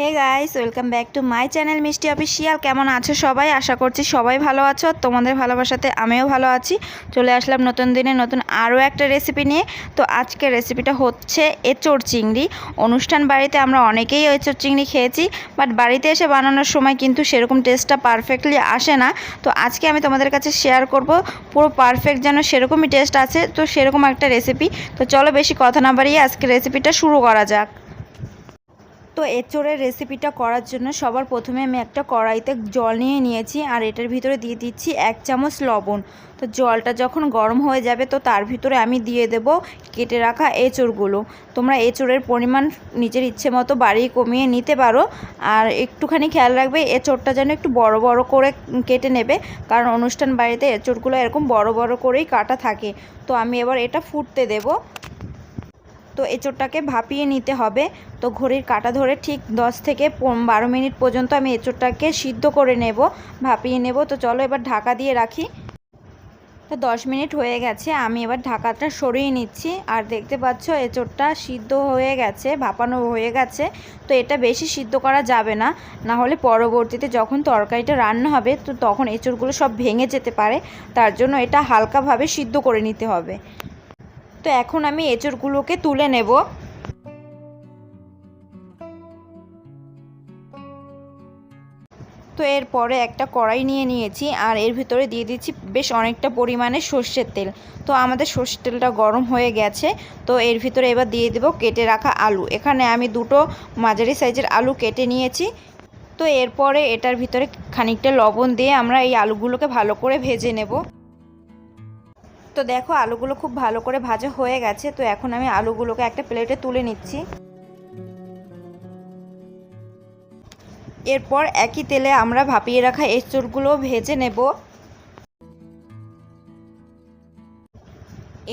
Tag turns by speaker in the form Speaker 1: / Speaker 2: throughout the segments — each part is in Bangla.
Speaker 1: Hey guys, welcome back to my channel Mishti official. কেমন আছো সবাই? আশা করছি সবাই ভালো আছো। তোমাদের ভালোবাসাতে আমিও ভালো আছি। চলে আসলাম নতুন দিনে নতুন আরও একটা রেসিপি নিয়ে। তো আজকের রেসিপিটা হচ্ছে এঁচোড় চিংড়ি। অনুষ্ঠান বাড়িতে আমরা অনেকেই এঁচোড় চিংড়ি খেয়েছি বাট বাড়িতে এসে বানানোর সময় কিন্তু সেরকম টেস্টটা পারফেক্টলি আসে না। তো আজকে আমি তোমাদের কাছে শেয়ার করব, পুরো পারফেক্ট যেন সেরকমই টেস্ট আছে, তো সেরকম একটা রেসিপি তো চলো বেশি কথা না বাড়িয়ে আজকে রেসিপিটা শুরু করা যাক। তো এঁচোড়ের রেসিপিটা করার জন্য সবার প্রথমে আমি একটা কড়াইতে জল নিয়ে নিয়েছি আর এটার ভিতরে দিয়ে দিচ্ছি এক চামচ লবণ। তো জলটা যখন গরম হয়ে যাবে তো তার ভিতরে আমি দিয়ে দেব কেটে রাখা এঁচোড়গুলো। তোমরা এঁচোড়ের পরিমাণ নিজের ইচ্ছে মতো বাড়িয়ে কমিয়ে নিতে পারো। আর একটুখানি খেয়াল রাখবে এঁচোড়টা যেন একটু বড় বড় করে কেটে নেবে। কারণ অনুষ্ঠান বাড়িতে এঁচোড়গুলো এরকম বড় বড় করেই কাটা থাকে। তো আমি এবার এটা ফুটতে দেবো। তো এঁচোড়টাকে ভাপিয়ে নিতে হবে। তো ঘড়ির কাটা ধরে ঠিক 10 থেকে বারো মিনিট পর্যন্ত আমি এঁচোড়টাকে সিদ্ধ করে নেব, ভাপিয়ে নেব। তো চলো এবার ঢাকা দিয়ে রাখি। তো দশ মিনিট হয়ে গেছে, আমি এবার ঢাকাটা সরিয়ে নিচ্ছি। আর দেখতে পাচ্ছ এঁচোড়টা সিদ্ধ হয়ে গেছে, ভাপানো হয়ে গেছে। তো এটা বেশি সিদ্ধ করা যাবে না না হলে পরবর্তীতে যখন তরকারিটা রান্না হবে, তো তখন এঁচোড়গুলো সব ভেঙে যেতে পারে। তার জন্য এটা হালকাভাবে সিদ্ধ করে নিতে হবে। তো এখন আমি এঁচড়গুলোকে তুলে নেব। তো এরপরে একটা কড়াই নিয়ে নিয়েছি আর এর ভিতরে দিয়ে দিচ্ছি বেশ অনেকটা পরিমাণে সর্ষের তেল। তো আমাদের সর্ষের তেলটা গরম হয়ে গেছে, তো এর ভিতরে এবার দিয়ে দেবো কেটে রাখা আলু। এখানে আমি দুটো মাঝারি সাইজের আলু কেটে নিয়েছি। তো এরপরে এটার ভিতরে খানিকটা লবণ দিয়ে আমরা এই আলুগুলোকে ভালো করে ভেজে নেব। তো দেখো, আলুগুলো খুব ভালো করে ভাজা হয়ে গেছে, তো এখন আমি আলুগুলোকে একটা প্লেটে তুলে নিচ্ছি। এরপর একই তেলে আমরা ভাপিয়ে রাখা এঁচড়গুলো ভেজে নেব।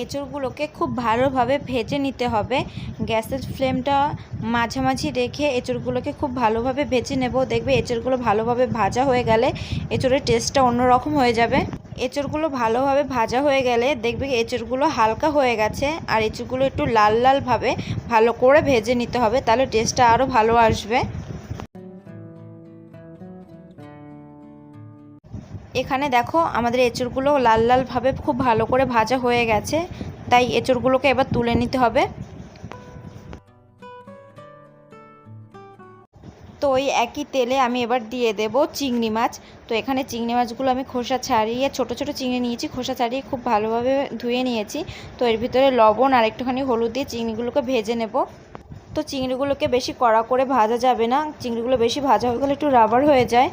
Speaker 1: এঁচড়গুলোকে খুব ভালোভাবে ভেজে নিতে হবে। গ্যাসের ফ্লেমটা মাঝামাঝি রেখে এঁচড়গুলোকে খুব ভালোভাবে ভেজে নেব। দেখবে এঁচড়গুলো ভালোভাবে ভাজা হয়ে গেলে এঁচড়ের টেস্টটা অন্যরকম হয়ে যাবে। এঁচড়গুলো ভালোভাবে ভাজা হয়ে গেলে দেখবে এঁচড়গুলো হালকা হয়ে গেছে, আর এঁচড়গুলো একটু লাল লালভাবে ভালো করে ভেজে নিতে হবে, তাহলে টেস্টটা আরও ভালো আসবে। এখানে দেখো আমাদের এঁচড়গুলো লাল লালভাবে খুব ভালো করে ভাজা হয়ে গেছে, তাই এঁচড়গুলোকে এবার তুলে নিতে হবে। তো ওই একই তেলে আমি এবার দিয়ে দেব চিংড়ি মাছ। তো এখানে চিংড়ি মাছগুলো আমি খোসা ছাড়িয়ে, ছোট ছোট চিংড়ি নিয়েছি, খোসা ছাড়িয়ে খুব ভালোভাবে ধুয়ে নিয়েছি। তো এর ভিতরে লবণ আর একটুখানি হলুদ দিয়ে চিংড়িগুলোকে ভেজে নেব। তো চিংড়িগুলোকে বেশি কড়া করে ভাজা যাবে না, চিংড়িগুলো বেশি ভাজা হয়ে গেলে একটু রাবার হয়ে যায়।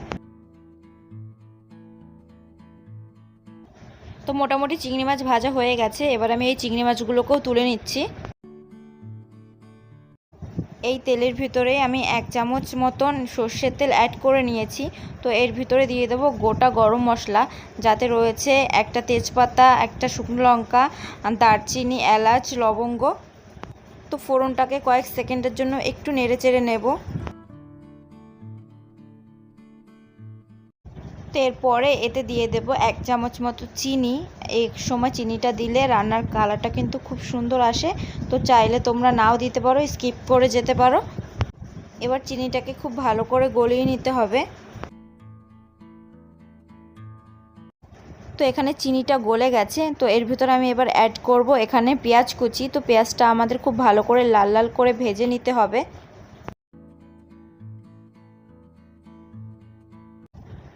Speaker 1: তো মোটামুটি চিংড়ি মাছ ভাজা হয়ে গেছে, এবার আমি এই চিংড়ি মাছগুলোকেও তুলে নিচ্ছি। এই তেলের ভিতরে আমি এক চামচ মতন সর্ষের তেল অ্যাড করে নিয়েছি। তো এর ভিতরে দিয়ে দেবো গোটা গরম মশলা, যাতে রয়েছে একটা তেজপাতা, একটা শুকনো লঙ্কা, দারচিনি, এলাচ, লবঙ্গ। তো ফোড়নটাকে কয়েক সেকেন্ডের জন্য একটু নেড়ে চেড়ে নেব। তো এরপরে এতে দিয়ে দেব এক চামচ মতো চিনি। এই সময় চিনিটা দিলে রান্নার কালারটা কিন্তু খুব সুন্দর আসে। তো চাইলে তোমরা নাও দিতে পারো, স্কিপ করে যেতে পারো। এবার চিনিটাকে খুব ভালো করে গলিয়ে নিতে হবে। তো এখানে চিনিটা গলে গেছে। তো এর ভিতরে আমি এবার অ্যাড করব এখানে পেঁয়াজ কুচি। তো পেঁয়াজটা আমাদের খুব ভালো করে লাল লাল করে ভেজে নিতে হবে।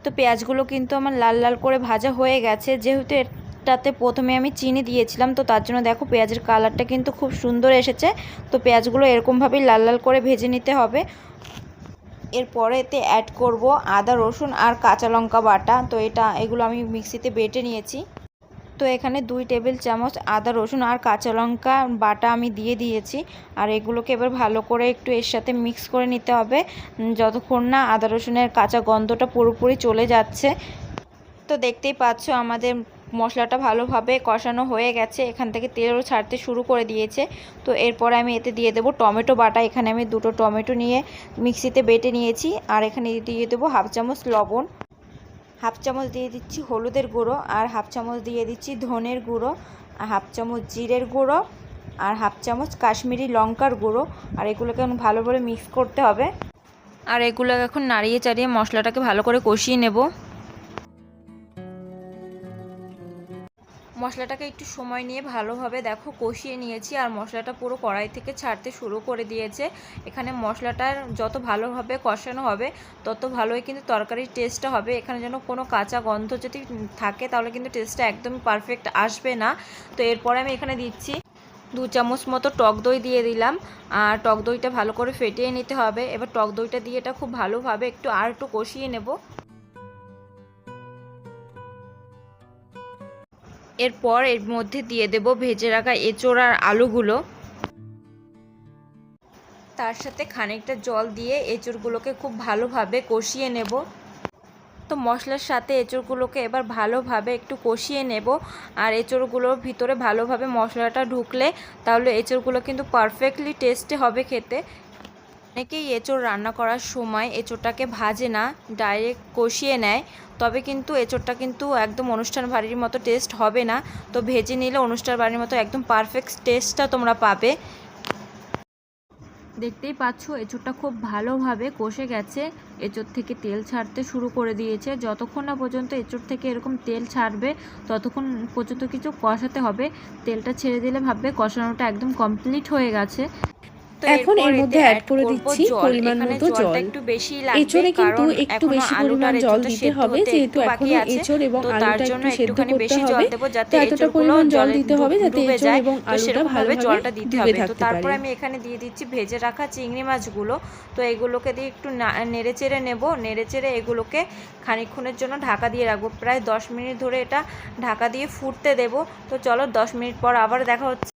Speaker 1: তো পেঁয়াজগুলো কিন্তু আমার লাল লাল করে ভাজা হয়ে গেছে। যেহেতু এটাতে প্রথমে আমি চিনি দিয়েছিলাম, তো তার জন্য দেখো পেঁয়াজের কালারটা কিন্তু খুব সুন্দর এসেছে। তো পেঁয়াজগুলো এরকমভাবেই লাল লাল করে ভেজে নিতে হবে। এরপরে এতে অ্যাড করব আদা, রসুন আর কাঁচা লঙ্কা বাটা। তো এটা, এগুলো আমি মিক্সিতে বেটে নিয়েছি। তো এখানে দুই টেবিল চামচ আদা, রসুন আর কাঁচা লঙ্কা বাটা আমি দিয়ে দিয়েছি। আর এগুলোকে এবার ভালো করে একটু এর সাথে মিক্স করে নিতে হবে। যতক্ষণ না আদা, রসুনের কাঁচা গন্ধটা পুরোপুরি চলে যাচ্ছে। তো দেখতেই পাচ্ছ আমাদের মশলাটা ভালোভাবে কষানো হয়ে গেছে। এখান থেকে তেলও ছাড়তে শুরু করে দিয়েছে। তো এরপরে আমি এতে দিয়ে দেবো টমেটো বাটা। এখানে আমি দুটো টমেটো নিয়ে মিক্সিতে বেটে নিয়েছি। আর এখানে দিয়ে দেবো হাফ চামচ লবণ। হাফ চামচ দিয়ে দিচ্ছি হলুদের গুঁড়ো আর হাফ চামচ দিয়ে দিচ্ছি ধনের গুঁড়ো, আর হাফ চামচ জিরের গুঁড়ো, আর হাফ চামচ কাশ্মীরি লঙ্কার গুঁড়ো। আর এগুলোকে এখন ভালো করে মিক্স করতে হবে। আর এগুলো এখন নাড়িয়ে চাড়িয়ে মশলাটাকে ভালো করে কষিয়ে নেব। মশলাটাকে একটু সময় নিয়ে ভালোভাবে দেখো কষিয়ে নিয়েছি আর মশলাটা পুরো কড়াই থেকে ছাড়তে শুরু করে দিয়েছে। এখানে মশলাটার যত ভালোভাবে কষানো হবে, তত ভালোই কিন্তু তরকারির টেস্টটা হবে। এখানে যেন কোনো কাঁচা গন্ধ যদি থাকে, তাহলে কিন্তু টেস্টটা একদম পারফেক্ট আসবে না। তো এরপরে আমি এখানে দিচ্ছি দু চামচ মতো টক দই দিয়ে দিলাম। আর টক দইটা ভালো করে ফেটিয়ে নিতে হবে। এবার টক দইটা দিয়ে এটা খুব ভালোভাবে একটু আর একটু কষিয়ে নেব। এরপর এর মধ্যে দিয়ে দেব ভেজে রাখা এঁচোড় আর আলুগুলো। তার সাথে খানিকটা জল দিয়ে এঁচোড়গুলোকে খুব ভালোভাবে কষিয়ে নেব। তো মশলার সাথে এঁচোড়গুলোকে এবার ভালোভাবে একটু কষিয়ে নেব। আর এঁচোড়গুলোর ভিতরে ভালোভাবে মশলাটা ঢুকলে তাহলে এঁচোড়গুলো কিন্তু পারফেক্টলি টেস্টে হবে খেতে। অনেকেই এঁচোড় রান্না করার সময় এঁচোড়টাকে ভাজে না ডাইরেক্ট কষিয়ে নেয়। তবে কিন্তু এঁচোড়টা কিন্তু একদম অনুষ্ঠান বাড়ির মতো টেস্ট হবে না। তো ভেজে নিলে অনুষ্ঠান বাড়ির মতো একদম পারফেক্ট টেস্টটা তোমরা পাবে। দেখতেই পাচ্ছ, এঁচোড়টা খুব ভালোভাবে কষে গেছে। এঁচোড় থেকে তেল ছাড়তে শুরু করে দিয়েছে। যতক্ষণ না পর্যন্ত এঁচোড় থেকে এরকম তেল ছাড়বে, ততক্ষণ পর্যন্ত কিছু কষাতে হবে। তেলটা ছেড়ে দিলে ভাববে কষানোটা একদম কমপ্লিট হয়ে গেছে।
Speaker 2: এখন এর মধ্যে অ্যাড করে দিচ্ছি পরিমাণ মতো জল। এঁচড়ে কিন্তু একটু বেশি পরিমাণ জল দিতে হবে যেহেতু
Speaker 1: এখনও।
Speaker 2: এঁচড় এবং আলুটা একটু সেদ্ধ করতে হবে তো এতটা পরিমাণ জল দিতে হবে যাতে এঁচড় এবং আলুটা
Speaker 1: সেরকমভাবে জলটা
Speaker 2: ভালোভাবে
Speaker 1: দিতে
Speaker 2: ডুবে
Speaker 1: হবে। তো তারপরে
Speaker 2: পারে।
Speaker 1: আমি এখানে দিয়ে দিচ্ছি ভেজে রাখা চিংড়ি মাছগুলো। তো এগুলোকে দিয়ে একটু নেড়ে চেড়ে নেব। নেড়ে চেড়ে এগুলোকে খানিকক্ষণের জন্য ঢাকা দিয়ে রাখব। প্রায় দশ মিনিট ধরে এটা ঢাকা দিয়ে ফুটতে দেবো। তো চলো দশ মিনিট পর আবার দেখা হচ্ছে।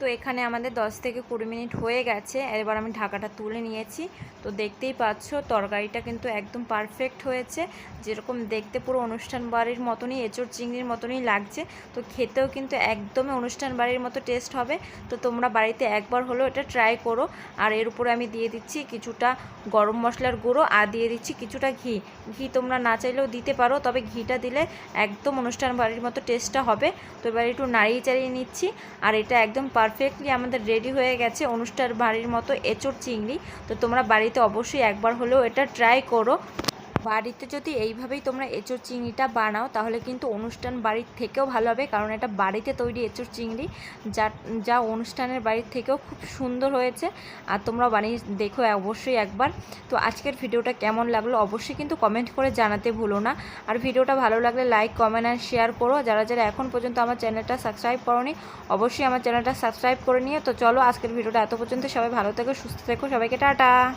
Speaker 1: তো এখানে আমাদের 10 থেকে কুড়ি মিনিট হয়ে গেছে। এবার আমি ঢাকাটা তুলে নিয়েছি। তো দেখতেই পাচ্ছ, তরকারিটা কিন্তু একদম পারফেক্ট হয়েছে। যেরকম দেখতে পুরো অনুষ্ঠান বাড়ির মতনই, এঁচড় চিংড়ির মতনই লাগছে। তো খেতেও কিন্তু একদমই অনুষ্ঠান বাড়ির মতো টেস্ট হবে। তো তোমরা বাড়িতে একবার হলেও এটা ট্রাই করো। আর এর উপরে আমি দিয়ে দিচ্ছি কিছুটা গরম মশলার গুঁড়ো আর দিয়ে দিচ্ছি কিছুটা ঘি। ঘি তোমরা না চাইলেও দিতে পারো, তবে ঘিটা দিলে একদম অনুষ্ঠান বাড়ির মতো টেস্টটা হবে। তো এবার একটু নাড়িয়ে চাড়িয়ে নিচ্ছি। আর এটা একদম পারফেক্টলি আমাদের রেডি হয়ে গেছে অনুষ্ঠান বাড়ির মতো এঁচড় চিংড়ি। তো তোমরা বাড়িতে অবশ্যই একবার হলেও এটা ট্রাই করো। বাড়িতে যদি এইভাবেই তোমরা এঁচড় চিংড়িটা বানাও, তাহলে কিন্তু অনুষ্ঠান বাড়ির থেকেও ভালো হবে। কারণ এটা বাড়িতে তৈরি এঁচড় চিংড়ি, যা যা অনুষ্ঠানের বাড়ির থেকেও খুব সুন্দর হয়েছে। আর তোমরা বানিয়ে দেখো অবশ্যই একবার। তো আজকের ভিডিওটা কেমন লাগল অবশ্যই কিন্তু কমেন্ট করে জানাতে ভুলো না। আর ভিডিওটা ভালো লাগলে লাইক, কমেন্ট আর শেয়ার করো। যারা যারা এখন পর্যন্ত আমার চ্যানেলটা সাবস্ক্রাইব করোনি, অবশ্যই আমার চ্যানেলটা সাবস্ক্রাইব করে নিও। তো চলো আজকের ভিডিওটা এত পর্যন্ত। সবাই ভালো থেকো, সুস্থ থেকো। সবাইকে টাটা।